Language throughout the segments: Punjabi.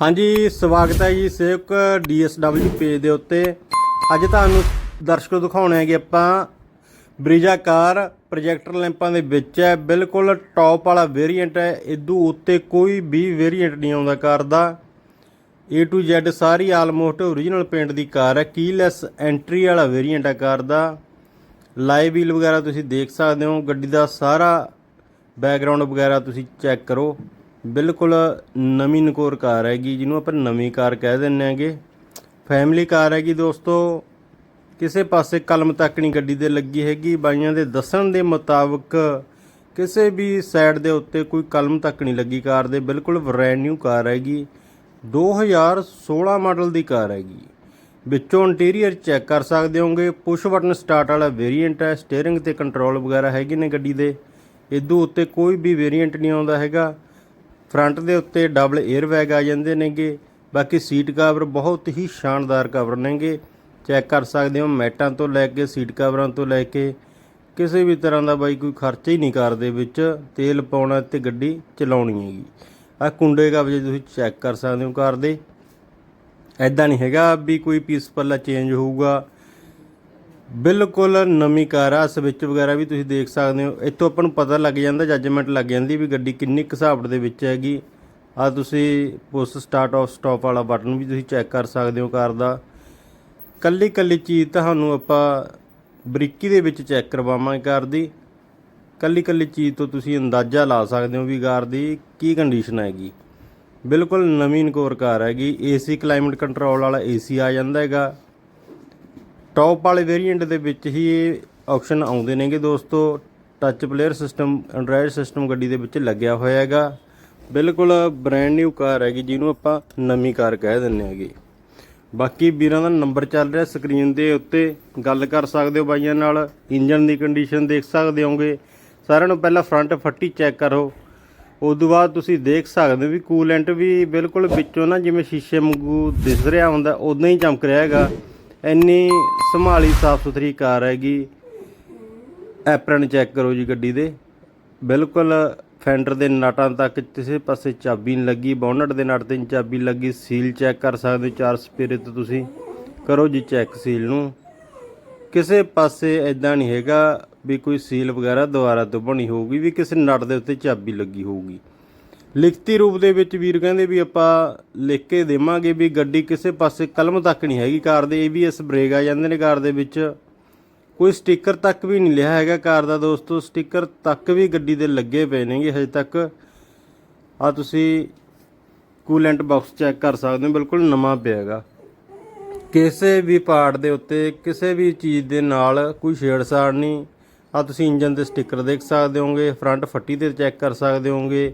ਹਾਂਜੀ, ਸਵਾਗਤ ਹੈ ਜੀ ਸੇਵਕ DSW ਪੇਜ ਦੇ ਉੱਤੇ। ਅੱਜ ਤੁਹਾਨੂੰ ਦਰਸ਼ਕੋ ਦਿਖਾਉਣੇ ਹੈਗੇ ਆਪਾਂ ਬ੍ਰਿਜਾ ਕਾਰ, ਪ੍ਰੋਜੈਕਟਰ ਲੈਂਪਾਂ ਦੇ ਵਿੱਚ ਹੈ। ਬਿਲਕੁਲ ਟੌਪ ਵਾਲਾ ਵੇਰੀਐਂਟ ਹੈ। ਇਦੋਂ ਉੱਤੇ ਕੋਈ ਵੀ ਵੇਰੀਐਂਟ ਨਹੀਂ ਆਉਂਦਾ ਕਾਰ ਦਾ। A to Z ਸਾਰੀ ਆਲਮੋਸਟ ਓਰੀਜਨਲ ਪੇਂਟ ਦੀ ਕਾਰ ਹੈ। ਕੀਲੈਸ ਐਂਟਰੀ ਵਾਲਾ ਵੇਰੀਐਂਟ ਹੈ ਕਾਰ ਦਾ। ਲਾਈਵ ਵੀਲ ਵਗੈਰਾ ਤੁਸੀਂ ਦੇਖ ਸਕਦੇ ਹੋ। ਗੱਡੀ ਦਾ ਸਾਰਾ ਬੈਕਗ੍ਰਾਉਂਡ ਵਗੈਰਾ ਤੁਸੀਂ ਚੈੱਕ ਕਰੋ। ਬਿਲਕੁਲ ਨਵੀਂ ਨਕੋਰ ਕਾਰ ਹੈਗੀ, ਜਿਹਨੂੰ ਆਪਾਂ ਨਵੀਂ ਕਾਰ ਕਹਿ ਦਿੰਨੇ ਆਂਗੇ ਫੈਮਿਲੀ ਕਾਰ ਹੈਗੀ ਦੋਸਤੋ, ਕਿਸੇ ਪਾਸੇ ਕਲਮ ਤੱਕ ਨਹੀਂ ਗੱਡੀ ਦੇ ਲੱਗੀ ਹੈਗੀ। ਬਾਈਆਂ ਦੇ ਦੱਸਣ ਦੇ ਮੁਤਾਬਕ ਕਿਸੇ ਵੀ ਸਾਈਡ ਦੇ ਉੱਤੇ ਕੋਈ ਕਲਮ ਤੱਕ ਨਹੀਂ ਲੱਗੀ ਕਾਰ ਦੇ। ਬਿਲਕੁਲ ਬ੍ਰੈਂਡ ਨਿਊ ਕਾਰ ਹੈਗੀ। 2016 ਮਾਡਲ ਦੀ ਕਾਰ ਹੈਗੀ। ਵਿੱਚੋਂ ਇੰਟੀਰੀਅਰ ਚੈੱਕ ਕਰ ਸਕਦੇ ਹੋਗੇ ਪੁਸ਼ ਬਟਨ ਸਟਾਰਟ ਵਾਲਾ ਵੇਰੀਐਂਟ ਹੈ। ਸਟੀਅਰਿੰਗ ਤੇ ਕੰਟਰੋਲ ਵਗੈਰਾ ਹੈਗੇ ਨੇ ਗੱਡੀ ਦੇ। ਇਦੋਂ ਉੱਤੇ ਕੋਈ ਵੀ ਵੇਰੀਐਂਟ ਨਹੀਂ ਆਉਂਦਾ ਹੈਗਾ। ਫਰੰਟ ਦੇ ਉੱਤੇ ਡਬਲ 에ਅਰ ਬੈਗ ਆ ਜਾਂਦੇ ਨੇਗੇ, ਬਾਕੀ ਸੀਟ ਕਵਰ ਬਹੁਤ ਹੀ ਸ਼ਾਨਦਾਰ ਕਵਰ ਨੇਗੇ। ਚੈੱਕ ਕਰ ਸਕਦੇ ਹੋ, ਮੈਟਾਂ ਤੋਂ ਲੈ ਕੇ, ਸੀਟ ਕਵਰਾਂ ਤੋਂ ਲੈ ਕੇ, ਕਿਸੇ ਵੀ ਤਰ੍ਹਾਂ ਦਾ ਬਾਈ ਕੋਈ ਖਰਚਾ ਹੀ ਨਹੀਂ ਕਾਰ ਦੇ ਵਿੱਚ, ਤੇਲ ਪਾਉਣਾ ਤੇ ਗੱਡੀ ਚਲਾਉਣੀ ਹੈਗੀ। ਆ ਕੁੰਡੇ ਕਬਜੇ ਤੁਸੀਂ ਚੈੱਕ ਕਰ ਸਕਦੇ ਹੋ ਕਾਰ ਦੇ। ਐਦਾਂ ਨਹੀਂ ਹੈਗਾ ਵੀ ਕੋਈ ਪੀਸ ਪੱਲਾ ਚੇਂਜ ਹੋਊਗਾ ਬਿਲਕੁਲ ਨਵੀਂ ਕਾਰ ਆ ਸਵਿਚ ਵਗੈਰਾ ਵੀ ਤੁਸੀਂ ਦੇਖ ਸਕਦੇ ਹੋ। ਇੱਥੋਂ ਆਪਾਂ ਨੂੰ ਪਤਾ ਲੱਗ ਜਾਂਦਾ ਜੱਜਮੈਂਟ ਲੱਗ ਜਾਂਦੀ ਵੀ ਗੱਡੀ ਕਿੰਨੀ ਘਸਾਵਟ ਦੇ ਵਿੱਚ ਹੈਗੀ। ਆ ਤੁਸੀਂ ਪੁਸ਼ ਸਟਾਰਟ ਆਫ ਸਟਾਪ ਵਾਲਾ ਬਟਨ ਵੀ ਤੁਸੀਂ ਚੈੱਕ ਕਰ ਸਕਦੇ ਹੋ ਕਾਰ ਦਾ। ਕੱਲੀ ਕੱਲੀ ਚੀਜ਼ ਤੁਹਾਨੂੰ ਆਪਾਂ ਬਰੀਕੀ ਦੇ ਵਿੱਚ ਚੈੱਕ ਕਰਵਾਵਾਂਗੇ ਕਾਰ ਦੀ। ਕੱਲੀ ਕੱਲੀ ਚੀਜ਼ ਤੋਂ ਤੁਸੀਂ ਅੰਦਾਜ਼ਾ ਲਾ ਸਕਦੇ ਹੋ ਵੀ ਕਾਰ ਦੀ ਕੀ ਕੰਡੀਸ਼ਨ ਹੈਗੀ। ਬਿਲਕੁਲ ਨਵੀਂ ਨਕੋਰ ਕਾਰ ਹੈਗੀ, ਏਸੀ ਕਲਾਈਮੇਟ ਕੰਟਰੋਲ ਵਾਲਾ ਏਸੀ ਆ ਜਾਂਦਾ ਹੈਗਾ। ਟੌਪ ਵਾਲੇ ਵੇਰੀਐਂਟ ਦੇ ਵਿੱਚ ਹੀ ਇਹ ਆਪਸ਼ਨ ਆਉਂਦੇ ਨੇਗੇ ਦੋਸਤੋ। Touch player system Android system ਗੱਡੀ ਦੇ ਵਿੱਚ ਲੱਗਿਆ ਹੋਇਆ ਹੈਗਾ। ਬਿਲਕੁਲ ਬ੍ਰੈਂਡ ਨਿਊ ਕਾਰ ਹੈਗੀ, ਜਿਹਨੂੰ ਆਪਾਂ ਨਵੀਂ ਕਾਰ ਕਹਿ ਦਿੰਨੇ ਹੈਗੇ। ਬਾਕੀ ਵੀਰਾਂ ਦਾ ਨੰਬਰ ਚੱਲ ਰਿਹਾ ਸਕਰੀਨ ਦੇ ਉੱਤੇ। ਗੱਲ ਕਰ ਸਕਦੇ ਹੋ ਬਾਈਆਂ ਨਾਲ। ਇੰਜਨ ਦੀ ਕੰਡੀਸ਼ਨ ਦੇਖ ਸਕਦੇ ਹੋਗੇ ਸਾਰਿਆਂ ਨੂੰ ਪਹਿਲਾਂ ਫਰੰਟ ਫੱਟੀ ਚੈੱਕ ਕਰੋ। ਉਸ ਤੋਂ ਬਾਅਦ ਤੁਸੀਂ ਦੇਖ ਸਕਦੇ ਹੋ ਵੀ ਕੂਲੈਂਟ ਵੀ ਬਿਲਕੁਲ ਵਿੱਚੋਂ ਨਾ ਜਿਵੇਂ ਸ਼ੀਸ਼ੇ ਵਾਂਗੂ ਦਿਸ ਰਿਹਾ ਹੁੰਦਾ, ਉਦਾਂ ਹੀ ਚਮਕ ਰਿਹਾ ਹੈਗਾ। ਇੰਨੀ ਸੰਭਾਲੀ ਸਾਫ਼ ਸੁਥਰੀ ਕਾਰ ਹੈਗੀ। ਐਪਰਨ ਚੈੱਕ ਕਰੋ ਜੀ ਗੱਡੀ ਦੇ। ਬਿਲਕੁਲ ਫੈਂਡਰ ਦੇ ਨਟਾਂ ਤੱਕ ਕਿਸੇ ਪਾਸੇ ਚਾਬੀ ਨਹੀਂ ਲੱਗੀ। ਬੋਨਟ ਦੇ ਨਟ ਤੇ ਨਹੀਂ ਚਾਬੀ ਲੱਗੀ। ਸੀਲ ਚੈੱਕ ਕਰ ਸਕਦੇ ਚਾਰ ਸਪੇਰੇ ਤੋਂ ਤੁਸੀਂ। ਕਰੋ ਜੀ ਚੈੱਕ ਸੀਲ ਨੂੰ। ਕਿਸੇ ਪਾਸੇ ਐਦਾਂ ਨਹੀਂ ਹੈਗਾ ਵੀ ਕੋਈ ਸੀਲ ਵਗੈਰਾ ਦੁਬਾਰਾ ਤੋਂ ਬਣੀ ਹੋਊਗੀ, ਵੀ ਕਿਸੇ ਨਟ ਦੇ ਉੱਤੇ ਚਾਬੀ ਲੱਗੀ ਹੋਊਗੀ। ਲਿਖਤੀ ਰੂਪ ਦੇ ਵਿੱਚ ਵੀਰ ਕਹਿੰਦੇ ਵੀ ਆਪਾਂ ਲਿਖ ਕੇ ਦੇਵਾਂਗੇ ਵੀ ਗੱਡੀ ਕਿਸੇ ਪਾਸੇ ਕਲਮ ਤੱਕ ਨਹੀਂ ਹੈਗੀ, ਕਾਰ ਦੇ ABS ਬ੍ਰੇਕ ਆ ਜਾਂਦੇ ਨੇ ਕਾਰ ਦੇ ਵਿੱਚ। ਕੋਈ ਸਟicker ਤੱਕ ਵੀ ਨਹੀਂ ਲਿਆ ਹੈਗਾ ਕਾਰ ਦਾ ਦੋਸਤੋ, ਸਟicker ਤੱਕ ਵੀ ਗੱਡੀ ਦੇ ਲੱਗੇ ਪਏ ਨੇਗੇ ਹਜੇ ਤੱਕ। ਆ ਤੁਸੀਂ ਕੂਲੈਂਟ ਬਾਕਸ ਚੈੱਕ ਕਰ ਸਕਦੇ ਹੋ, ਬਿਲਕੁਲ ਨਵਾਂ ਪਿਆ ਹੈਗਾ। ਕਿਸੇ ਵੀ ਪਾਰਟ ਦੇ ਉੱਤੇ, ਕਿਸੇ ਵੀ ਚੀਜ਼ ਦੇ ਨਾਲ ਕੋਈ ਛੇੜਛਾੜ ਨਹੀਂ। ਆ ਤੁਸੀਂ ਇੰਜਨ ਦੇ ਸਟicker ਦੇਖ ਸਕਦੇ ਹੋਗੇ ਫਰੰਟ ਫੱਟੀ ਤੇ ਚੈੱਕ ਕਰ ਸਕਦੇ ਹੋਗੇ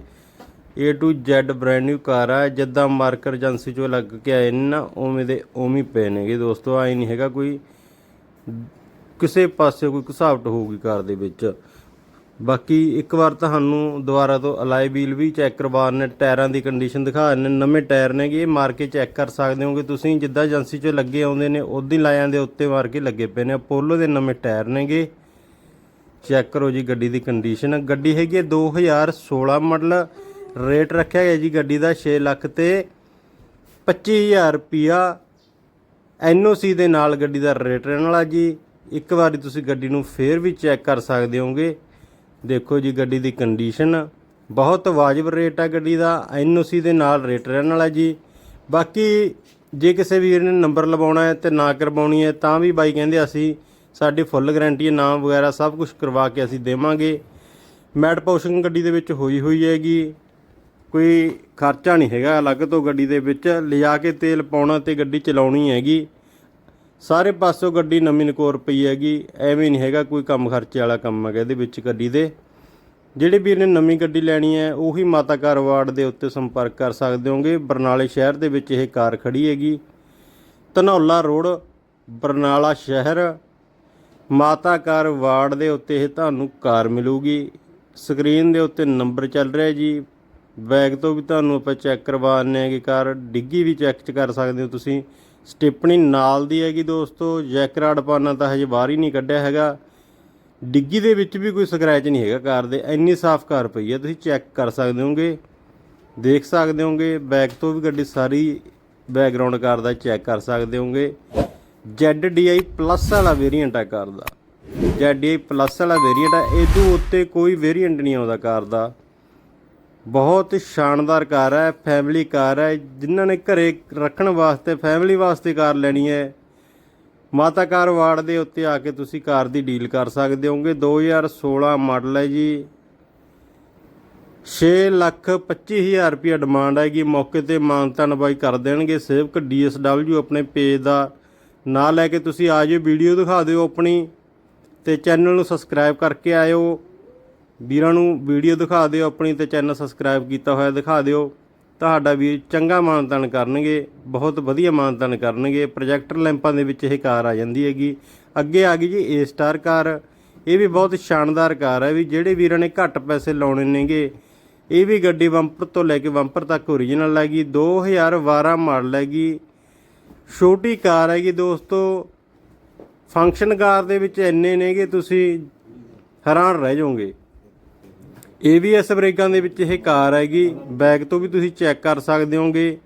A to Z brand new car ਆ, ਜਿੱਦਾਂ ਮਾਰਕਰ ਏਜੰਸੀ ਚੋਂ ਲੱਗ ਕੇ ਆਏ ਨੇ ਨਾ, ਉਵੇਂ ਦੇ ਉਵੇਂ ਪਏ ਨੇਗੇ ਦੋਸਤੋ ਆਈ ਨਹੀਂ ਹੈਗਾ ਕੋਈ ਕਿਸੇ ਪਾਸੇ ਕੋਈ ਘਸਾਵਟ ਹੋਊਗੀ ਕਾਰ ਦੇ ਵਿੱਚ। ਬਾਕੀ ਇੱਕ ਵਾਰ ਤੁਹਾਨੂੰ ਦੁਬਾਰਾ ਤੋਂ ਅਲਾਈ ਵੀਲ ਵੀ ਚੈੱਕ ਕਰਵਾ ਨੇ ਟਾਇਰਾਂ ਦੀ ਕੰਡੀਸ਼ਨ ਦਿਖਾ ਨੇ ਨਵੇਂ ਟਾਇਰ ਨੇਗੇ, ਇਹ ਮਾਰ ਕੇ ਚੈੱਕ ਕਰ ਸਕਦੇ ਹੋਗੇ ਤੁਸੀਂ, ਜਿੱਦਾਂ ਏਜੰਸੀ 'ਚੋਂ ਲੱਗੇ ਆਉਂਦੇ ਨੇ ਉਦਾਂ ਹੀ ਲਾਇਆਂ ਦੇ ਉੱਤੇ ਮਾਰ ਕੇ ਲੱਗੇ ਪਏ ਨੇ। ਅਪੋਲੋ ਦੇ ਨਵੇਂ ਟਾਇਰ ਨੇਗੇ। ਚੈੱਕ ਕਰੋ ਜੀ ਗੱਡੀ ਦੀ ਕੰਡੀਸ਼ਨ ਗੱਡੀ ਹੈਗੀ ਹੈ 2016 ਮਾਡਲ ਰੇਟ ਰੱਖਿਆ ਗਿਆ ਜੀ ਗੱਡੀ ਦਾ 6 ਲੱਖ ਤੇ 25000 ਰੁਪਿਆ ਐਨਓਸੀ ਦੇ ਨਾਲ ਗੱਡੀ ਦਾ ਰੇਟ ਰਹਿਣ ਵਾਲਾ ਜੀ। ਇੱਕ ਵਾਰੀ ਤੁਸੀਂ ਗੱਡੀ ਨੂੰ ਫੇਰ ਵੀ ਚੈੱਕ ਕਰ ਸਕਦੇ ਹੋਗੇ। ਦੇਖੋ ਜੀ ਗੱਡੀ ਦੀ ਕੰਡੀਸ਼ਨ ਬਹੁਤ ਵਾਜਬ ਰੇਟ ਆ ਗੱਡੀ ਦਾ। ਐਨਓਸੀ ਦੇ ਨਾਲ ਰੇਟ ਰਹਿਣ ਵਾਲਾ ਜੀ। ਬਾਕੀ ਜੇ ਕਿਸੇ ਵੀਰ ਨੇ ਨੰਬਰ ਲਵਾਉਣਾ ਹੈ ਤੇ ਨਾ ਕਰਵਾਉਣੀ ਹੈ ਤਾਂ ਵੀ ਬਾਈ ਕਹਿੰਦੇ ਅਸੀਂ ਸਾਡੀ ਫੁੱਲ ਗਾਰੰਟੀ ਹੈ, ਨਾਮ ਵਗੈਰਾ ਸਭ ਕੁਝ ਕਰਵਾ ਕੇ ਅਸੀਂ ਦੇਵਾਂਗੇ। ਮੈਟ ਪੋਸ਼ਿੰਗ ਗੱਡੀ ਦੇ ਵਿੱਚ ਹੋਈ ਹੋਈ ਹੈਗੀ। ਕੋਈ ਖਰਚਾ ਨਹੀਂ ਹੈਗਾ ਅਲੱਗ ਤੋਂ ਗੱਡੀ ਦੇ ਵਿੱਚ। ਲਿਜਾ ਕੇ ਤੇਲ ਪਾਉਣਾ ਤੇ ਗੱਡੀ ਚਲਾਉਣੀ ਹੈਗੀ। ਸਾਰੇ ਪਾਸੋਂ ਗੱਡੀ ਨਵੀਂ ਨਕੋਰ ਪਈ ਹੈਗੀ। ਐਵੇਂ ਨਹੀਂ ਹੈਗਾ ਕੋਈ ਕੰਮ ਖਰਚੇ ਵਾਲਾ ਕੰਮ ਹੈਗਾ ਇਹਦੇ ਵਿੱਚ ਗੱਡੀ ਦੇ। ਜਿਹੜੇ ਵੀਰ ਨੇ ਨਵੀਂ ਗੱਡੀ ਲੈਣੀ ਹੈ, ਉਹੀ ਮਾਤਾ ਕਾਰ ਵਾਰਡ ਦੇ ਉੱਤੇ ਸੰਪਰਕ ਕਰ ਸਕਦੇ ਹੋਗੇ। ਬਰਨਾਲੇ ਸ਼ਹਿਰ ਦੇ ਵਿੱਚ ਇਹ ਕਾਰ ਖੜੀ ਹੈਗੀ। ਧਨੌਲਾ ਰੋਡ, ਬਰਨਾਲਾ ਸ਼ਹਿਰ। ਮਾਤਾ ਕਾਰ ਵਾਰਡ ਦੇ ਉੱਤੇ ਇਹ ਤੁਹਾਨੂੰ ਕਾਰ ਮਿਲੂਗੀ। ਸਕਰੀਨ ਦੇ ਉੱਤੇ ਨੰਬਰ ਚੱਲ ਰਿਹਾ ਜੀ। ਬੈਗ ਤੋਂ ਵੀ ਤੁਹਾਨੂੰ ਆਪਾਂ ਚੈੱਕ ਕਰਵਾ ਆਨੇ ਕਿ ਕਾਰ ਡਿੱਗੀ ਵੀ ਚੈੱਕ 'ਚ ਕਰ ਸਕਦੇ ਹੋ ਤੁਸੀਂ। ਸਟਿਪਣੀ ਨਾਲ ਦੀ ਹੈਗੀ ਦੋਸਤੋ, ਜੈਕਰਾਡ ਪਾਨਾ ਤਾਂ ਹਜੇ ਬਾਹਰ ਹੀ ਨਹੀਂ ਕੱਢਿਆ ਹੈਗਾ। ਡਿੱਗੀ ਦੇ ਵਿੱਚ ਵੀ ਕੋਈ ਸਕ੍ਰੈਚ ਨਹੀਂ ਹੈਗਾ ਕਾਰ ਦੇ, ਇੰਨੀ ਸਾਫ਼ ਕਾਰ ਪਈ ਹੈ, ਤੁਸੀਂ ਚੈੱਕ ਕਰ ਸਕਦੇ ਹੋਗੇ, ਦੇਖ ਸਕਦੇ ਹੋਗੇ ਬੈਕ ਤੋਂ ਵੀ ਗੱਡੀ ਸਾਰੀ ਬੈਕਗ੍ਰਾਉਂਡ ਕਾਰ ਦਾ ਚੈੱਕ ਕਰ ਸਕਦੇ ਹੋਗੇ। ZDI ਪਲੱਸ ਵਾਲਾ ਵੇਰੀਐਂਟ ਹੈ ਕਾਰ ਦਾ। ZDI ਪਲੱਸ ਵਾਲਾ ਵੇਰੀਐਂਟ ਹੈ ਇਹ ਤੋਂ ਉੱਤੇ ਕੋਈ ਵੇਰੀਐਂਟ ਨਹੀਂ ਆਉਂਦਾ ਕਾਰ ਦਾ। ਬਹੁਤ ਸ਼ਾਨਦਾਰ ਕਾਰ ਹੈ ਫੈਮਿਲੀ ਕਾਰ ਹੈ। ਜਿਨ੍ਹਾਂ ਨੇ ਘਰੇ ਰੱਖਣ ਵਾਸਤੇ ਫੈਮਿਲੀ ਵਾਸਤੇ ਕਾਰ ਲੈਣੀ ਹੈ, ਮਾਤਾ ਕਾਰ ਵਾਰਡ ਦੇ ਉੱਤੇ ਆ ਕੇ ਤੁਸੀਂ ਕਾਰ ਦੀ ਡੀਲ ਕਰ ਸਕਦੇ ਹੋਗੇ 2016 ਮਾਡਲ ਹੈ ਜੀ। 6 ਲੱਖ 25 ਹਜ਼ਾਰ ਰੁਪਏ ਡਿਮਾਂਡ ਹੈਗੀ। ਮੌਕੇ ਤੇ ਮਾਨਤਾਨ ਬਾਈ ਕਰ ਦੇਣਗੇ। ਸੇਵਕ DSW ਆਪਣੇ ਪੇਜ ਦਾ ਨਾਂ ਲੈ ਕੇ ਤੁਸੀਂ ਆ ਜਿਓ ਵੀਡੀਓ ਦਿਖਾ ਦਿਓ ਆਪਣੀ ਤੇ ਚੈਨਲ ਨੂੰ ਸਬਸਕ੍ਰਾਈਬ ਕਰਕੇ ਆਇਓ। ਵੀਰਾਂ ਨੂੰ ਵੀਡੀਓ ਦਿਖਾ ਦਿਓ, ਆਪਣੀ ਤੇ ਚੈਨਲ ਸਬਸਕ੍ਰਾਈਬ ਕੀਤਾ ਹੋਇਆ ਦਿਖਾ ਦਿਓ। ਤੁਹਾਡਾ ਵੀਰ ਚੰਗਾ ਮਾਨਤਾਨ ਕਰਨਗੇ, ਬਹੁਤ ਵਧੀਆ ਮਾਨਤਾਨ ਕਰਨਗੇ। ਪ੍ਰੋਜੈਕਟਰ ਲੈਂਪਾਂ ਦੇ ਵਿੱਚ ਇਹ ਕਾਰ ਆ ਜਾਂਦੀ ਹੈਗੀ। ਅੱਗੇ ਆ ਗਈ ਜੀ ਏ ਸਟਾਰ ਕਾਰ। ਇਹ ਵੀ ਬਹੁਤ ਸ਼ਾਨਦਾਰ ਕਾਰ ਹੈ ਵੀ, ਜਿਹੜੇ ਵੀਰਾਂ ਨੇ ਘੱਟ ਪੈਸੇ ਲਾਉਣੇ ਨੇਗੇ। ਇਹ ਵੀ ਗੱਡੀ ਬੰਪਰ ਤੋਂ ਲੈ ਕੇ ਬੰਪਰ ਤੱਕ ਓਰੀਜਨਲ ਹੈਗੀ 2012 ਮਾਡਲ ਹੈਗੀ। ਛੋਟੀ ਕਾਰ ਹੈਗੀ ਦੋਸਤੋ। ਫੰਕਸ਼ਨ ਕਾਰ ਦੇ ਵਿੱਚ ਇੰਨੇ ਨੇਗੇ, ਤੁਸੀਂ ਹੈਰਾਨ ਰਹਿ ਜਾਓਗੇ। ABS ਬ੍ਰੇਕਾਂ ਦੇ ਵਿੱਚ ਇਹ ਕਾਰ ਹੈਗੀ, ਬੈਕ ਤੋਂ ਵੀ ਤੁਸੀਂ ਚੈੱਕ ਕਰ ਸਕਦੇ ਹੋਗੇ।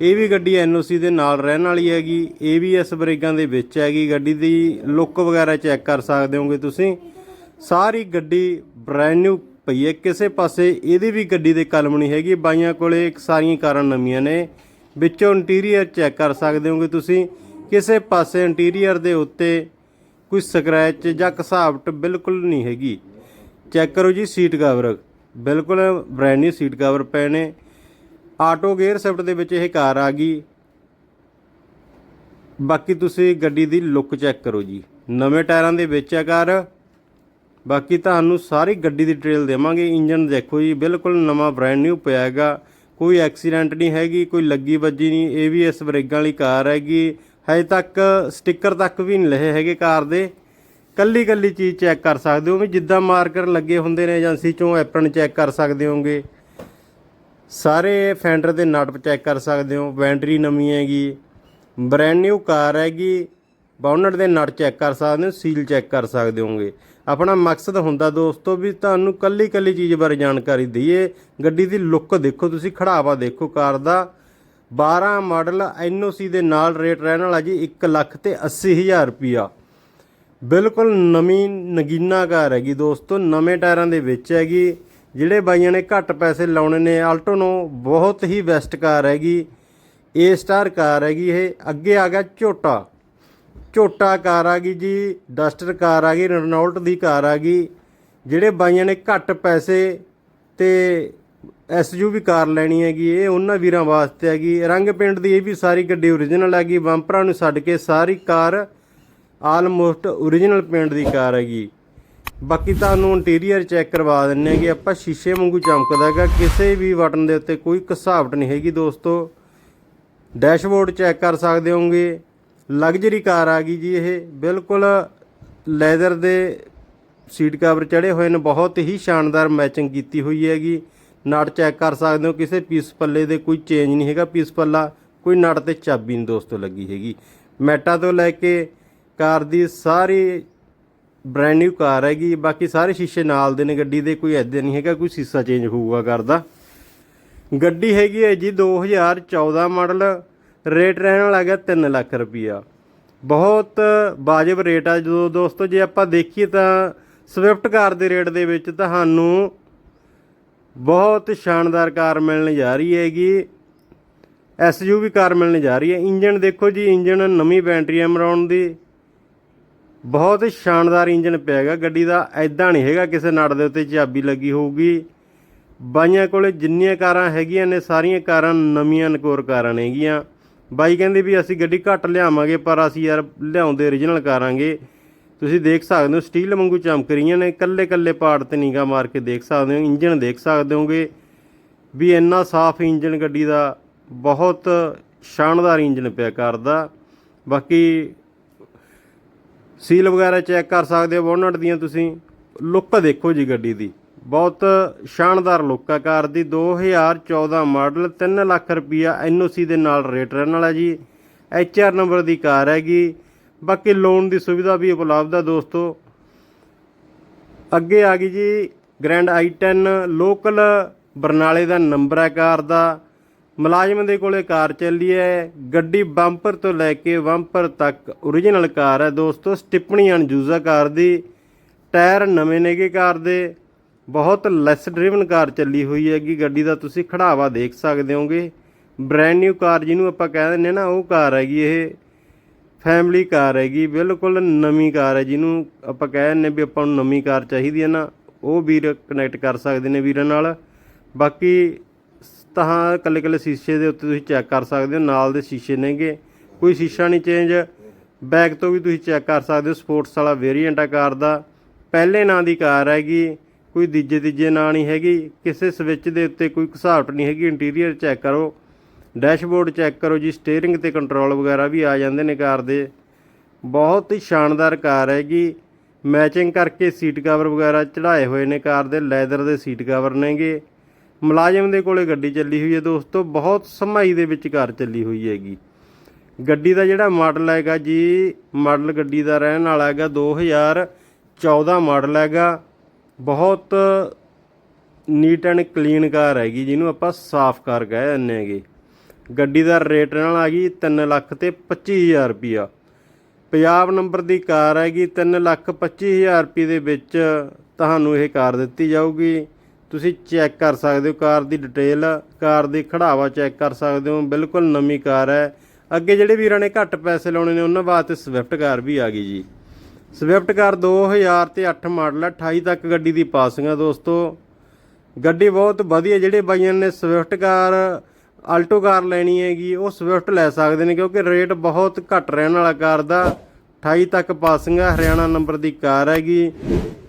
ਇਹ ਵੀ ਗੱਡੀ NOC ਦੇ ਨਾਲ ਰਹਿਣ ਵਾਲੀ ਹੈਗੀ ABS ਬ੍ਰੇਕਾਂ ਦੇ ਵਿੱਚ ਹੈਗੀ ਗੱਡੀ ਦੀ। ਲੁੱਕ ਵਗੈਰਾ ਚੈੱਕ ਕਰ ਸਕਦੇ ਹੋਗੇ ਤੁਸੀਂ। ਸਾਰੀ ਗੱਡੀ ਬ੍ਰੈਂਡ ਨਿਊ ਪਈ ਹੈ, ਕਿਸੇ ਪਾਸੇ ਇਹਦੀ ਵੀ ਗੱਡੀ ਦੇ ਕਲਮ ਨਹੀਂ ਹੈਗੀ। ਬਾਈਆਂ ਕੋਲੇ ਸਾਰੀਆਂ ਕਾਰਾਂ ਨਵੀਆਂ ਨੇ। ਵਿੱਚੋਂ ਇੰਟੀਰੀਅਰ ਚੈੱਕ ਕਰ ਸਕਦੇ ਹੋਗੇ ਤੁਸੀਂ। ਕਿਸੇ ਪਾਸੇ ਇੰਟੀਰੀਅਰ ਦੇ ਉੱਤੇ ਕੋਈ ਸਕ੍ਰੈਚ ਜਾਂ ਘਸਾਵਟ ਬਿਲਕੁਲ ਨਹੀਂ ਹੈਗੀ। ਚੈੱਕ ਕਰੋ ਜੀ, ਸੀਟ ਕਵਰ ਬਿਲਕੁਲ ਬ੍ਰੈਂਡ ਨਿਊ ਸੀਟ ਕਵਰ ਪਏ ਨੇ। ਆਟੋ ਗੇਅਰ ਸ਼ਿਫਟ ਦੇ ਵਿੱਚ ਇਹ ਕਾਰ ਆ ਗਈ। ਬਾਕੀ ਤੁਸੀਂ ਗੱਡੀ ਦੀ ਲੁੱਕ ਚੈੱਕ ਕਰੋ ਜੀ। ਨਵੇਂ ਟਾਇਰਾਂ ਦੇ ਵਿੱਚ ਆ ਕਾਰ। ਬਾਕੀ ਤੁਹਾਨੂੰ ਸਾਰੀ ਗੱਡੀ ਦੀ ਡਿਟੇਲ ਦੇਵਾਂਗੇ। ਇੰਜਨ ਦੇਖੋ ਜੀ, ਬਿਲਕੁਲ ਨਵਾਂ ਬ੍ਰੈਂਡ ਨਿਊ ਪਿਆ ਹੈਗਾ। ਕੋਈ ਐਕਸੀਡੈਂਟ ਨਹੀਂ ਹੈਗੀ, ਕੋਈ ਲੱਗੀ ਵੱਜੀ ਨਹੀਂ। ਇਹ ਵੀ ਇਸ ਬ੍ਰੇਕਾਂ ਵਾਲੀ ਕਾਰ ਹੈਗੀ। ਹਜੇ ਤੱਕ ਸਟicker ਤੱਕ ਵੀ ਨਹੀਂ ਲਏ ਹੈਗੇ ਕਾਰ ਦੇ। ਕੱਲੀ ਕੱਲੀ ਚੀਜ਼ ਚੈੱਕ ਕਰ ਸਕਦੇ ਹੋ ਵੀ ਜਿੱਦਾਂ ਮਾਰਕਰ ਲੱਗੇ ਹੁੰਦੇ ਨੇ ਏਜੰਸੀ ਚੋਂ ਐਪਰਨ ਚੈੱਕ ਕਰ ਸਕਦੇ ਹੋਗੇ ਸਾਰੇ ਫੈਂਡਰ ਦੇ ਨਟ ਚੈੱਕ ਕਰ ਸਕਦੇ ਹੋ, ਬੈਟਰੀ ਨਵੀਂ ਹੈਗੀ ਬ੍ਰੈਂਡ ਨਿਊ ਕਾਰ ਹੈਗੀ, ਬੌਨਟ ਦੇ ਨਟ ਚੈੱਕ ਕਰ ਸਕਦੇ ਹੋ, ਸੀਲ ਚੈੱਕ ਕਰ ਸਕਦੇ ਹੋਗੇ ਆਪਣਾ ਮਕਸਦ ਹੁੰਦਾ ਦੋਸਤੋ ਵੀ ਤੁਹਾਨੂੰ ਕੱਲੀ ਕੱਲੀ ਚੀਜ਼ ਬਾਰੇ ਜਾਣਕਾਰੀ ਦਈਏ, ਗੱਡੀ ਦੀ ਲੁੱਕ ਦੇਖੋ, ਤੁਸੀਂ ਖੜਾਵਾ ਦੇਖੋ ਕਾਰ ਦਾ। 12 ਮਾਡਲ NOC ਦੇ ਨਾਲ ਰੇਟ ਰਹਿਣ ਵਾਲਾ ਜੀ 1 ਲੱਖ ਤੇ 80 ਹਜ਼ਾਰ ਰੁਪਿਆ ਬਿਲਕੁਲ ਨਵੀਂ ਨਗੀਨਾ ਕਾਰ ਹੈਗੀ ਦੋਸਤੋ, ਨਵੇਂ ਟਾਇਰਾਂ ਦੇ ਵਿੱਚ ਹੈਗੀ। ਜਿਹੜੇ ਬਾਈਆਂ ਨੇ ਘੱਟ ਪੈਸੇ ਲਾਉਣੇ ਨੇ ਆਲਟੋ ਨੂੰ ਬਹੁਤ ਹੀ ਬੈਸਟ ਕਾਰ ਹੈਗੀ। ਏ ਸਟਾਰ ਕਾਰ ਹੈਗੀ ਇਹ। ਅੱਗੇ ਆ ਗਿਆ ਝੋਟਾ। ਝੋਟਾ ਕਾਰ ਆ ਗਈ ਜੀ ਡਸਟਰ ਕਾਰ ਆ ਗਈ ਰਨੋਲਟ ਦੀ ਕਾਰ ਆ ਗਈ। ਜਿਹੜੇ ਬਾਈਆਂ ਨੇ ਘੱਟ ਪੈਸੇ ਤੇ ਐਸਯੂਵੀ ਕਾਰ ਲੈਣੀ ਹੈਗੀ, ਇਹ ਉਹਨਾਂ ਵੀਰਾਂ ਵਾਸਤੇ ਹੈਗੀ। ਰੰਗ ਪਿੰਡ ਦੀ ਇਹ ਵੀ ਸਾਰੀ ਗੱਡੀ ਓਰੀਜਨਲ ਹੈਗੀ। ਬੰਪਰਾਂ ਨੂੰ ਛੱਡ ਕੇ ਸਾਰੀ ਕਾਰ ਆਲਮੋਸਟ ਓਰੀਜਨਲ ਪੇਂਟ ਦੀ ਕਾਰ ਹੈਗੀ। ਬਾਕੀ ਤੁਹਾਨੂੰ ਇੰਟੀਰੀਅਰ ਚੈੱਕ ਕਰਵਾ ਦਿੰਨੇ ਕਿ ਆਪਾਂ ਸ਼ੀਸ਼ੇ ਵਾਂਗੂ ਚਮਕਦਾ ਹੈਗਾ। ਕਿਸੇ ਵੀ ਬਟਨ ਦੇ ਉੱਤੇ ਕੋਈ ਘਸਾਵਟ ਨਹੀਂ ਹੈਗੀ ਦੋਸਤੋ। ਡੈਸ਼ਬੋਰਡ ਚੈੱਕ ਕਰ ਸਕਦੇ ਹੋਗੇ ਲਗਜ਼ਰੀ ਕਾਰ ਆ ਗਈ ਜੀ ਇਹ। ਬਿਲਕੁਲ ਲੈਦਰ ਦੇ ਸੀਟ ਕਵਰ ਚੜੇ ਹੋਏ ਨੇ। ਬਹੁਤ ਹੀ ਸ਼ਾਨਦਾਰ ਮੈਚਿੰਗ ਕੀਤੀ ਹੋਈ ਹੈਗੀ। ਨਟ ਚੈੱਕ ਕਰ ਸਕਦੇ ਹੋ। ਕਿਸੇ ਪੀਸ ਪੱਲੇ ਦੇ ਕੋਈ ਚੇਂਜ ਨਹੀਂ ਹੈਗਾ। ਪੀਸ ਪੱਲਾ ਕੋਈ ਨਟ ਤੇ ਚਾਬੀ ਨਹੀਂ ਦੋਸਤੋ ਲੱਗੀ ਹੈਗੀ। ਮੈਟਾ ਤੋਂ ਲੈ ਕੇ ਕਾਰ ਦੀ ਸਾਰੀ ਬ੍ਰੈਂਡ ਨਿਊ ਕਾਰ ਹੈਗੀ, ਬਾਕੀ ਸਾਰੇ ਸ਼ੀਸ਼ੇ ਨਾਲ ਦੇ ਨੇ, ਗੱਡੀ ਦੇ ਕੋਈ ਐਦਾਂ ਨਹੀਂ ਹੈਗਾ, ਕੋਈ ਸੀਸਾ ਚੇਂਜ ਹੋਊਗਾ ਕਰਦਾ ਗੱਡੀ ਹੈਗੀ ਹੈ ਜੀ 2014 ਮਾਡਲ ਰੇਟ ਰਹਿਣ ਵਾਲਾ ਹੈਗਾ 3 ਲੱਖ ਰੁਪਈਆ ਬਹੁਤ ਵਾਜਬ ਰੇਟ ਆ ਜਦੋਂ ਦੋਸਤੋ, ਜੇ ਆਪਾਂ ਦੇਖੀਏ ਤਾਂ ਸਵਿਫਟ ਕਾਰ ਦੇ ਰੇਟ ਦੇ ਵਿੱਚ ਤੁਹਾਨੂੰ ਬਹੁਤ ਸ਼ਾਨਦਾਰ ਕਾਰ ਮਿਲਣ ਜਾ ਰਹੀ ਹੈਗੀ। ਐਸਯੂਵੀ ਕਾਰ ਮਿਲਣ ਜਾ ਰਹੀ ਹੈ। ਇੰਜਨ ਦੇਖੋ ਜੀ ਇੰਜਨ ਨਵੀਂ ਬੈਟਰੀ ਐਮਰੌਨ ਦੀ। ਬਹੁਤ ਸ਼ਾਨਦਾਰ ਇੰਜਨ ਪਿਆ ਹੈਗਾ ਗੱਡੀ ਦਾ ਐਦਾਂ ਨਹੀਂ ਹੈਗਾ, ਕਿਸੇ ਨਟ ਦੇ ਉੱਤੇ ਚਾਬੀ ਲੱਗੀ ਹੋਊਗੀ। ਬਾਈਆਂ ਕੋਲੇ ਜਿੰਨੀਆਂ ਕਾਰਾਂ ਹੈਗੀਆਂ ਨੇ, ਸਾਰੀਆਂ ਕਾਰਾਂ ਨਵੀਆਂ ਨਕੋਰ ਕਾਰਾਂ ਨੇਗੀਆਂ ਬਾਈ ਕਹਿੰਦੇ ਵੀ ਅਸੀਂ ਗੱਡੀ ਘੱਟ ਲਿਆਵਾਂਗੇ, ਪਰ ਅਸੀਂ ਯਾਰ ਲਿਆਉਂਦੇ ਓਰੀਜਨਲ ਕਾਰਾਂਗੇ। ਤੁਸੀਂ ਦੇਖ ਸਕਦੇ ਹੋ ਸਟੀਲ ਵਾਂਗੂ ਚਮਕ ਰਹੀਆਂ ਨੇ ਕੱਲੇ ਕੱਲੇ ਪਾਰਟ ਤੇ ਨਿਗਾ ਮਾਰ ਕੇ ਦੇਖ ਸਕਦੇ ਹੋ, ਇੰਜਨ ਦੇਖ ਸਕਦੇ ਹੋਗੇ। ਵੀ ਇੰਨਾ ਸਾਫ਼ ਇੰਜਨ ਗੱਡੀ ਦਾ, ਬਹੁਤ ਸ਼ਾਨਦਾਰ ਇੰਜਨ ਪਿਆ ਕਰਦਾ ਬਾਕੀ ਸੀਲ ਵਗੈਰਾ ਚੈੱਕ ਕਰ ਸਕਦੇ ਹੋ, ਬੋਨਟ ਦੀਆਂ ਤੁਸੀਂ। ਲੁੱਕ ਦੇਖੋ ਜੀ ਗੱਡੀ ਦੀ। ਬਹੁਤ ਸ਼ਾਨਦਾਰ ਲੁੱਕ ਆ ਕਾਰ ਦੀ। 2014 ਮਾਡਲ 3 ਲੱਖ ਰੁਪਈਆ ਐਨਓਸੀ ਦੇ ਨਾਲ ਰੇਟ ਰਹਿਣ ਵਾਲਾ ਜੀ। ਐਚਆਰ ਨੰਬਰ ਦੀ ਕਾਰ ਹੈਗੀ। ਬਾਕੀ ਲੋਨ ਦੀ ਸੁਵਿਧਾ ਵੀ ਉਪਲਬਧ ਆ ਦੋਸਤੋ। ਅੱਗੇ ਆ ਗਈ ਜੀ ਗ੍ਰੈਂਡ i10 ਲੋਕਲ ਬਰਨਾਲੇ ਦਾ ਨੰਬਰ ਹੈ ਕਾਰ ਦਾ। ਮੁਲਾਜ਼ਮ ਦੇ ਕੋਲੇ ਕਾਰ ਚੱਲੀ ਹੈ ਗੱਡੀ ਬੰਪਰ ਤੋਂ ਲੈ ਕੇ ਬੰਪਰ ਤੱਕ ਓਰੀਜਨਲ ਕਾਰ ਹੈ ਦੋਸਤੋ ਸਟਿਪਣੀ ਅਨਯੂਜ਼ਾ ਕਾਰ ਦੀ। ਟਾਇਰ ਨਵੇਂ ਨੇਗੇ ਕਾਰ ਦੇ। ਬਹੁਤ ਲੈਸ ਡਰਿਵਨ ਕਾਰ ਚੱਲੀ ਹੋਈ ਹੈਗੀ। ਗੱਡੀ ਦਾ ਤੁਸੀਂ ਖੜਾਵਾ ਦੇਖ ਸਕਦੇ ਹੋਗੇ। ਬ੍ਰੈਂਡ ਨਿਊ ਕਾਰ ਜਿਹਨੂੰ ਆਪਾਂ ਕਹਿ ਦਿੰਦੇ ਨਾ, ਉਹ ਕਾਰ ਹੈਗੀ ਇਹ। ਫੈਮਿਲੀ ਕਾਰ ਹੈਗੀ। ਬਿਲਕੁਲ ਨਵੀਂ ਕਾਰ ਹੈ ਜਿਹਨੂੰ ਆਪਾਂ ਕਹਿ ਦਿੰਦੇ ਵੀ ਆਪਾਂ ਨੂੰ ਨਵੀਂ ਕਾਰ ਚਾਹੀਦੀ ਹੈ ਨਾ। ਉਹ ਵੀਰ ਕਨੈਕਟ ਕਰ ਸਕਦੇ ਨੇ ਵੀਰਾਂ ਨਾਲ। ਬਾਕੀ ਤਾਂ ਇਕੱਲੇ ਇਕੱਲੇ ਸ਼ੀਸ਼ੇ ਦੇ ਉੱਤੇ ਤੁਸੀਂ ਚੈੱਕ ਕਰ ਸਕਦੇ ਹੋ, ਨਾਲ ਦੇ ਸ਼ੀਸ਼ੇ ਨੇਗੇ। ਕੋਈ ਸ਼ੀਸ਼ਾ ਨਹੀਂ ਚੇਂਜ ਬੈਕ ਤੋਂ ਵੀ ਤੁਸੀਂ ਚੈੱਕ ਕਰ ਸਕਦੇ ਹੋ, ਸਪੋਰਟਸ ਵਾਲਾ ਵੇਰੀਐਂਟ ਆ ਕਾਰ ਦਾ। ਪਹਿਲੇ ਨਾਂ ਦੀ ਕਾਰ ਹੈਗੀ, ਕੋਈ ਦੂਜੇ ਤੀਜੇ ਨਾਂ ਨਹੀਂ ਹੈਗੀ, ਕਿਸੇ ਸਵਿਚ ਦੇ ਉੱਤੇ ਕੋਈ ਘਸਾਵਟ ਨਹੀਂ ਹੈਗੀ ਇੰਟੀਰੀਅਰ ਚੈੱਕ ਕਰੋ। ਡੈਸ਼ਬੋਰਡ ਚੈੱਕ ਕਰੋ ਜੀ ਸਟੀਅਰਿੰਗ ਤੇ ਕੰਟਰੋਲ ਵਗੈਰਾ ਵੀ ਆ ਜਾਂਦੇ ਨੇ ਕਾਰ ਦੇ। ਬਹੁਤ ਹੀ ਸ਼ਾਨਦਾਰ ਕਾਰ ਹੈਗੀ। ਮੈਚਿੰਗ ਕਰਕੇ ਸੀਟ ਕਵਰ ਵਗੈਰਾ ਚੜਾਏ ਹੋਏ ਨੇ ਕਾਰ ਦੇ ਲੈਦਰ ਦੇ ਸੀਟ ਕਵਰ ਨੇਗੇ। ਮੁਲਾਜ਼ਮ ਦੇ ਕੋਲੇ ਗੱਡੀ ਚੱਲੀ ਹੋਈ ਹੈ ਦੋਸਤੋ, ਬਹੁਤ ਸਮਾਈ ਦੇ ਵਿੱਚ ਕਾਰ ਚੱਲੀ ਹੋਈ ਹੈਗੀ। ਗੱਡੀ ਦਾ ਜਿਹੜਾ ਮਾਡਲ ਹੈਗਾ ਜੀ, ਮਾਡਲ ਗੱਡੀ ਦਾ ਰਹਿਣ ਵਾਲਾ ਹੈਗਾ 2014 ਮਾਡਲ ਹੈਗਾ। ਬਹੁਤ ਨੀਟ ਐਂਡ ਕਲੀਨ ਕਾਰ ਹੈਗੀ, ਜਿਹਨੂੰ ਆਪਾਂ ਸਾਫ਼ ਕਾਰ ਕਹਿ ਦਿੰਦੇ ਹੈਗੇ। ਗੱਡੀ ਦਾ ਰੇਟ ਨਾਲ ਆ ਗਈ 3 ਲੱਖ ਤੇ 25000 ਰੁਪਿਆ ਪੰਜਾਬ ਨੰਬਰ ਦੀ ਕਾਰ ਹੈਗੀ 3 ਲੱਖ 25000 ਰੁਪਏ ਦੇ ਵਿੱਚ ਤੁਹਾਨੂੰ ਇਹ ਕਾਰ ਦਿੱਤੀ ਜਾਊਗੀ। ਤੁਸੀਂ ਚੈੱਕ ਕਰ ਸਕਦੇ ਹੋ, ਕਾਰ ਦੀ ਡਿਟੇਲ, ਕਾਰ ਦੀ ਖੜਾਵਾ ਚੈੱਕ ਕਰ ਸਕਦੇ ਹੋ, ਬਿਲਕੁਲ ਨਵੀਂ ਕਾਰ ਹੈ। ਅੱਗੇ ਜਿਹੜੇ ਵੀਰਾਂ ਨੇ ਘੱਟ ਪੈਸੇ ਲਾਉਣੇ ਨੇ, ਉਹਨਾਂ ਵਾਸਤੇ ਸਵਿਫਟ ਕਾਰ ਵੀ ਆ ਗਈ ਜੀ। ਸਵਿਫਟ ਕਾਰ 2000 ਤੇ 8 ਮਾਡਲ ਹੈ 28 ਤੱਕ ਗੱਡੀ ਦੀ ਪਾਸਿੰਗ ਆ ਦੋਸਤੋ। ਗੱਡੀ ਬਹੁਤ ਵਧੀਆ, ਜਿਹੜੇ ਬਾਈਆਂ ਨੇ ਸਵਿਫਟ ਕਾਰ ਆਲਟੋ ਕਾਰ ਲੈਣੀ ਹੈਗੀ, ਉਹ ਸਵਿਫਟ ਲੈ ਸਕਦੇ ਨੇ, ਕਿਉਂਕਿ ਰੇਟ ਬਹੁਤ ਘੱਟ ਰਹਿਣ ਵਾਲਾ ਕਾਰ ਦਾ। 28 ਤੱਕ ਪਾਸਿੰਗ ਹੈ ਹਰਿਆਣਾ ਨੰਬਰ ਦੀ ਕਾਰ ਹੈਗੀ।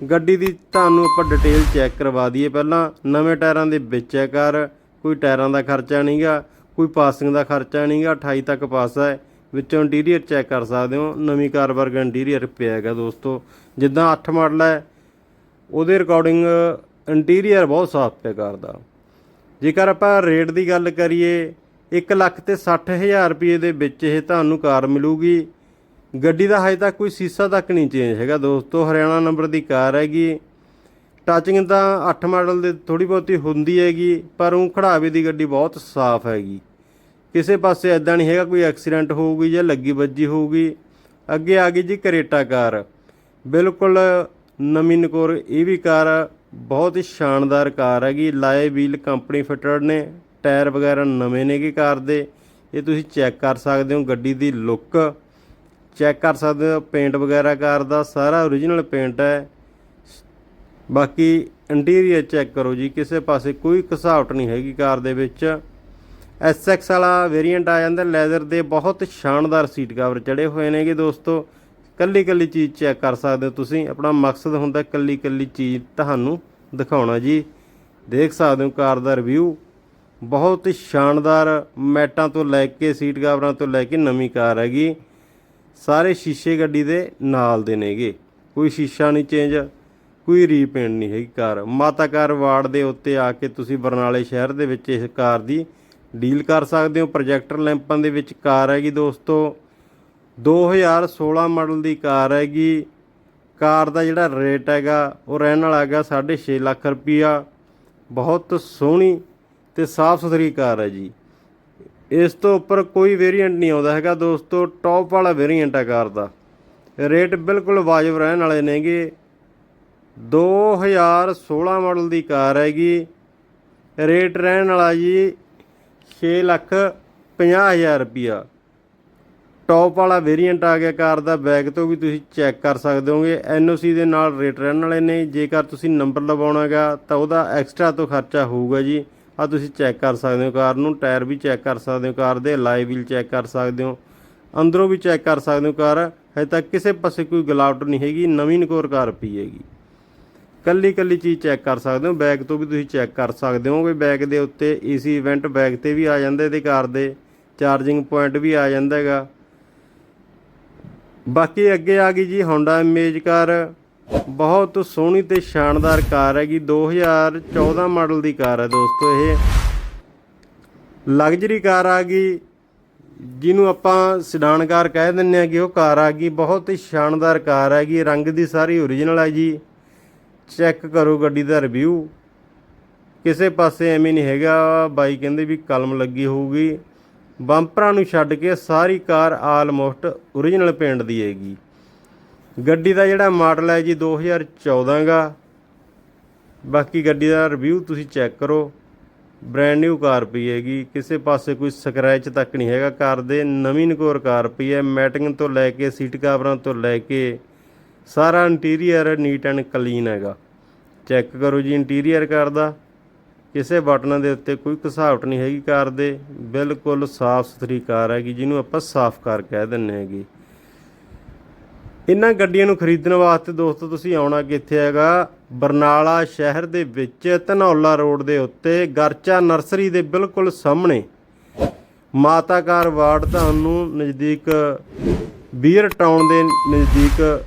ਗੱਡੀ ਦੀ ਤੁਹਾਨੂੰ ਆਪਾਂ ਡਿਟੇਲ ਚੈੱਕ ਕਰਵਾ ਦਈਏ ਪਹਿਲਾਂ। ਨਵੇਂ ਟਾਇਰਾਂ ਦੇ ਵਿੱਚ ਹੈ ਕਾਰ, ਕੋਈ ਟਾਇਰਾਂ ਦਾ ਖਰਚਾ ਨਹੀਂਗਾ, ਕੋਈ ਪਾਸਿੰਗ ਦਾ ਖਰਚਾ ਨਹੀਂਗਾ 28 ਤੱਕ ਪਾਸ ਹੈ। ਵਿੱਚੋਂ ਇੰਟੀਰੀਅਰ ਚੈੱਕ ਕਰ ਸਕਦੇ ਹੋ। ਨਵੀਂ ਕਾਰ ਵਰਗਾ ਇੰਟੀਰੀਅਰ ਪਿਆ ਹੈਗਾ ਦੋਸਤੋ। ਜਿੱਦਾਂ 8 ਮਾਡਲ ਹੈ, ਉਹਦੇ ਰਿਕਾਰਡਿੰਗ ਇੰਟੀਰੀਅਰ ਬਹੁਤ ਸਾਫ਼ ਪਿਆ ਕਾਰ ਦਾ। ਜੇਕਰ ਆਪਾਂ ਰੇਟ ਦੀ ਗੱਲ ਕਰੀਏ 1 ਲੱਖ ਤੇ 60000 ਰੁਪਏ ਦੇ ਵਿੱਚ ਇਹ ਤੁਹਾਨੂੰ ਕਾਰ ਮਿਲੂਗੀ। ਗੱਡੀ ਦਾ ਹਜੇ ਤੱਕ ਕੋਈ ਸੀਸਾ ਤੱਕ ਨਹੀਂ ਚੇਂਜ ਹੈਗਾ ਦੋਸਤੋ, ਹਰਿਆਣਾ ਨੰਬਰ ਦੀ ਕਾਰ ਹੈਗੀ। ਟੱਚਿੰਗ ਤਾਂ 8 ਮਾਡਲ ਦੇ ਥੋੜੀ ਬਹੁਤੀ ਹੁੰਦੀ ਹੈਗੀ, ਪਰ ਉਹ ਖੜਾਵੇ ਦੀ ਗੱਡੀ ਬਹੁਤ ਸਾਫ਼ ਹੈਗੀ। ਕਿਸੇ ਪਾਸੇ ਐਦਾਂ ਨਹੀਂ ਹੈਗਾ, ਕੋਈ ਐਕਸੀਡੈਂਟ ਹੋਊਗੀ ਜਾਂ ਲੱਗੀ ਵੱਜੀ ਹੋਊਗੀ। ਅੱਗੇ ਆ ਗਈ ਜੀ ਕਰੇਟਾ ਕਾਰ। ਬਿਲਕੁਲ ਨਵੀਂ ਨਕੋਰ ਇਹ ਵੀ ਕਾਰ ਬਹੁਤ ਹੀ ਸ਼ਾਨਦਾਰ ਕਾਰ ਹੈਗੀ। ਲਾਏ ਵੀਲ ਕੰਪਨੀ ਫਿਟਡ ਨੇ, ਟਾਇਰ ਵਗੈਰਾ ਨਵੇਂ ਨੇਗੇ ਕਾਰ ਦੇ। ਇਹ ਤੁਸੀਂ ਚੈੱਕ ਕਰ ਸਕਦੇ ਹੋ ਗੱਡੀ ਦੀ ਲੁੱਕ ਚੈੱਕ ਕਰ ਸਕਦੇ ਹੋ ਪੇਂਟ ਵਗੈਰਾ ਕਾਰ ਦਾ ਸਾਰਾ ਓਰੀਜਨਲ ਪੇਂਟ ਹੈ। ਬਾਕੀ ਇੰਟੀਰੀਅਰ ਚੈੱਕ ਕਰੋ ਜੀ, ਕਿਸੇ ਪਾਸੇ ਕੋਈ ਘਸਾਵਟ ਨਹੀਂ ਹੈਗੀ ਕਾਰ ਦੇ ਵਿੱਚ। SX ਵਾਲਾ ਵੇਰੀਐਂਟ ਆ ਜਾਂਦਾ ਲੈਦਰ ਦੇ ਬਹੁਤ ਸ਼ਾਨਦਾਰ ਸੀਟ ਕਵਰ ਚੜੇ ਹੋਏ ਨੇਗੇ ਦੋਸਤੋ। ਕੱਲੀ ਕੱਲੀ ਚੀਜ਼ ਚੈੱਕ ਕਰ ਸਕਦੇ ਹੋ ਤੁਸੀਂ, ਆਪਣਾ ਮਕਸਦ ਹੁੰਦਾ ਕੱਲੀ ਕੱਲੀ ਚੀਜ਼ ਤੁਹਾਨੂੰ ਦਿਖਾਉਣਾ ਜੀ। ਦੇਖ ਸਕਦੇ ਹੋ ਕਾਰ ਦਾ ਰਿਵਿਊ ਬਹੁਤ ਹੀ ਸ਼ਾਨਦਾਰ ਮੈਟਾਂ ਤੋਂ ਲੈ ਕੇ ਸੀਟ ਕਵਰਾਂ ਤੋਂ ਲੈ ਕੇ ਨਵੀਂ ਕਾਰ ਹੈਗੀ। ਸਾਰੇ ਸ਼ੀਸ਼ੇ ਗੱਡੀ ਦੇ ਨਾਲ ਦੇ ਨੇਗੇ। ਕੋਈ ਸ਼ੀਸ਼ਾ ਨਹੀਂ ਚੇਂਜ ਕੋਈ ਰੀਪੇਂਟ ਨਹੀਂ ਹੈਗੀ ਕਾਰ। ਮਾਤਾ ਕਾਰ ਵਾਰਡ ਦੇ ਉੱਤੇ ਆ ਕੇ ਤੁਸੀਂ ਬਰਨਾਲੇ ਸ਼ਹਿਰ ਦੇ ਵਿੱਚ ਇਸ ਕਾਰ ਦੀ ਡੀਲ ਕਰ ਸਕਦੇ ਹੋ। ਪ੍ਰੋਜੈਕਟਰ ਲੈਂਪਾਂ ਦੇ ਵਿੱਚ ਕਾਰ ਹੈਗੀ ਦੋਸਤੋ। 2016 ਮਾਡਲ ਦੀ ਕਾਰ ਹੈਗੀ। ਕਾਰ ਦਾ ਜਿਹੜਾ ਰੇਟ ਹੈਗਾ, ਉਹ ਰਹਿਣ ਵਾਲਾ ਹੈਗਾ 6.5 ਲੱਖ ਰੁਪਈਆ। ਬਹੁਤ ਸੋਹਣੀ ਤੇ ਸਾਫ਼ ਸੁਥਰੀ ਕਾਰ ਹੈ ਜੀ। ਇਸ ਤੋਂ ਉੱਪਰ ਕੋਈ ਵੇਰੀਐਂਟ ਨਹੀਂ ਆਉਂਦਾ ਹੈਗਾ ਦੋਸਤੋ ਟੌਪ ਵਾਲਾ ਵੇਰੀਐਂਟ ਹੈ ਕਾਰ ਦਾ। ਰੇਟ ਬਿਲਕੁਲ ਵਾਜਬ ਰਹਿਣ ਵਾਲੇ ਨੇਗੇ। 2016 ਮਾਡਲ ਦੀ ਕਾਰ ਹੈਗੀ। ਰੇਟ ਰਹਿਣ ਵਾਲਾ ਜੀ 6 ਲੱਖ 50 ਹਜ਼ਾਰ ਰੁਪਿਆ ਟੌਪ ਵਾਲਾ ਵੇਰੀਐਂਟ ਆ ਗਿਆ ਕਾਰ ਦਾ ਬੈਗ ਤੋਂ ਵੀ ਤੁਸੀਂ ਚੈੱਕ ਕਰ ਸਕਦੇ ਹੋਗੇ। ਐਨਓਸੀ ਦੇ ਨਾਲ ਰੇਟ ਰਹਿਣ ਵਾਲੇ ਨੇ। ਜੇਕਰ ਤੁਸੀਂ ਨੰਬਰ ਲਵਾਉਣਾ ਲਵਾਉਣਾਗਾ ਤਾਂ ਉਹਦਾ ਐਕਸਟਰਾ ਤੋਂ ਖਰਚਾ ਹੋਊਗਾ ਜੀ। ਆ ਤੁਸੀਂ ਚੈੱਕ ਕਰ ਸਕਦੇ ਹੋ, ਕਾਰ ਨੂੰ ਟਾਇਰ ਵੀ ਚੈੱਕ ਕਰ ਸਕਦੇ ਹੋ, ਕਾਰ ਦੇ ਲਾਈਵ ਵੀਲ ਚੈੱਕ ਕਰ ਸਕਦੇ ਹੋ, ਅੰਦਰੋਂ ਵੀ ਚੈੱਕ ਕਰ ਸਕਦੇ ਹੋ ਕਾਰ, ਹਜੇ ਤੱਕ ਕਿਸੇ ਪਾਸੇ ਕੋਈ ਗਲਾਵਟ ਨਹੀਂ ਹੈਗੀ, ਨਵੀਂ ਨਕੋਰ ਕਾਰ ਪਈ ਹੈਗੀ। ਕੱਲੀ ਕੱਲੀ ਚੀਜ਼ ਚੈੱਕ ਕਰ ਸਕਦੇ ਹੋ, ਬੈਗ ਤੋਂ ਵੀ ਤੁਸੀਂ ਚੈੱਕ ਕਰ ਸਕਦੇ ਹੋ ਕਿ ਬੈਗ ਦੇ ਉੱਤੇ ਏਸੀ ਇਵੈਂਟ ਬੈਗ ਤੇ ਵੀ ਆ ਜਾਂਦੇ ਇਹਦੇ ਕਾਰ ਦੇ, ਚਾਰਜਿੰਗ ਪੁਆਇੰਟ ਵੀ ਆ ਜਾਂਦਾ ਹੈਗਾ। ਬਾਕੀ ਅੱਗੇ ਆ ਗਈ ਜੀ ਹੋਂਡਾ ਇਮੇਜ ਕਾਰ ਬਹੁਤ ਸੋਹਣੀ ਤੇ ਸ਼ਾਨਦਾਰ ਕਾਰ ਹੈਗੀ। 2014 ਮਾਡਲ ਦੀ ਕਾਰ ਹੈ ਦੋਸਤੋ ਇਹ। ਲਗਜ਼ਰੀ ਕਾਰ ਆ ਗਈ। ਜਿਹਨੂੰ ਆਪਾਂ ਸਿਡਾਨ ਕਾਰ ਕਹਿ ਦਿੰਨੇ ਆ ਕਿ ਉਹ ਕਾਰ ਆ ਗਈ। ਬਹੁਤ ਹੀ ਸ਼ਾਨਦਾਰ ਕਾਰ ਹੈਗੀ। ਰੰਗ ਦੀ ਸਾਰੀ ਓਰੀਜਨਲ ਹੈ ਜੀ। ਚੈੱਕ ਕਰੋ ਗੱਡੀ ਦਾ ਰਿਵਿਊ ਕਿਸੇ ਪਾਸੇ ਐਵੇਂ ਨਹੀਂ ਹੈਗਾ। ਬਾਈ ਕਹਿੰਦੇ ਵੀ ਕਲਮ ਲੱਗੀ ਹੋਊਗੀ। ਬੰਪਰਾਂ ਨੂੰ ਛੱਡ ਕੇ ਸਾਰੀ ਕਾਰ ਆਲਮੋਸਟ ਓਰੀਜਨਲ ਪੇਂਟ ਦੀ ਹੈਗੀ। ਗੱਡੀ ਦਾ ਜਿਹੜਾ ਮਾਡਲ ਹੈ ਜੀ 2014 ਗਾ ਬਾਕੀ ਗੱਡੀ ਦਾ ਰਿਵਿਊ ਤੁਸੀਂ ਚੈੱਕ ਕਰੋ। ਬ੍ਰੈਂਡ ਨਿਊ ਕਾਰ ਪਈ ਹੈਗੀ। ਕਿਸੇ ਪਾਸੇ ਕੋਈ ਸਕ੍ਰੈਚ ਤੱਕ ਨਹੀਂ ਹੈਗਾ ਕਾਰ ਦੇ। ਨਵੀਂ ਨਕੋਰ ਕਾਰ ਪਈ ਹੈ। ਮੈਟਿੰਗ ਤੋਂ ਲੈ ਕੇ ਸੀਟ ਕਵਰਾਂ ਤੋਂ ਲੈ ਕੇ ਸਾਰਾ ਇੰਟੀਰੀਅਰ ਨੀਟ ਐਂਡ ਕਲੀਨ ਹੈਗਾ। ਚੈੱਕ ਕਰੋ ਜੀ ਇੰਟੀਰੀਅਰ ਕਾਰ ਦਾ। ਕਿਸੇ ਬਟਨਾਂ ਦੇ ਉੱਤੇ ਕੋਈ ਘਸਾਵਟ ਨਹੀਂ ਹੈਗੀ ਕਾਰ ਦੇ। ਬਿਲਕੁਲ ਸਾਫ਼ ਸੁਥਰੀ ਕਾਰ ਹੈਗੀ, ਜਿਹਨੂੰ ਆਪਾਂ ਸਾਫ਼ ਕਾਰ ਕਹਿ ਦਿੰਨੇ ਹੈਗੇ। ਇਹਨਾਂ ਗੱਡੀਆਂ ਨੂੰ ਖਰੀਦਣ ਵਾਸਤੇ ਦੋਸਤੋ ਤੁਸੀਂ ਆਉਣਾ ਕਿੱਥੇ ਹੈਗਾ ਬਰਨਾਲਾ ਸ਼ਹਿਰ ਦੇ ਵਿੱਚ, ਧਨੌਲਾ ਰੋਡ ਦੇ ਉੱਤੇ, ਗਰਚਾ ਨਰਸਰੀ ਦੇ ਬਿਲਕੁਲ ਸਾਹਮਣੇ। ਮਾਤਾ ਕਾਰ ਵਾਰਡ ਤੁਹਾਨੂੰ ਨਜ਼ਦੀਕ ਬੀਅਰ ਟਾਊਨ ਦੇ ਨਜ਼ਦੀਕ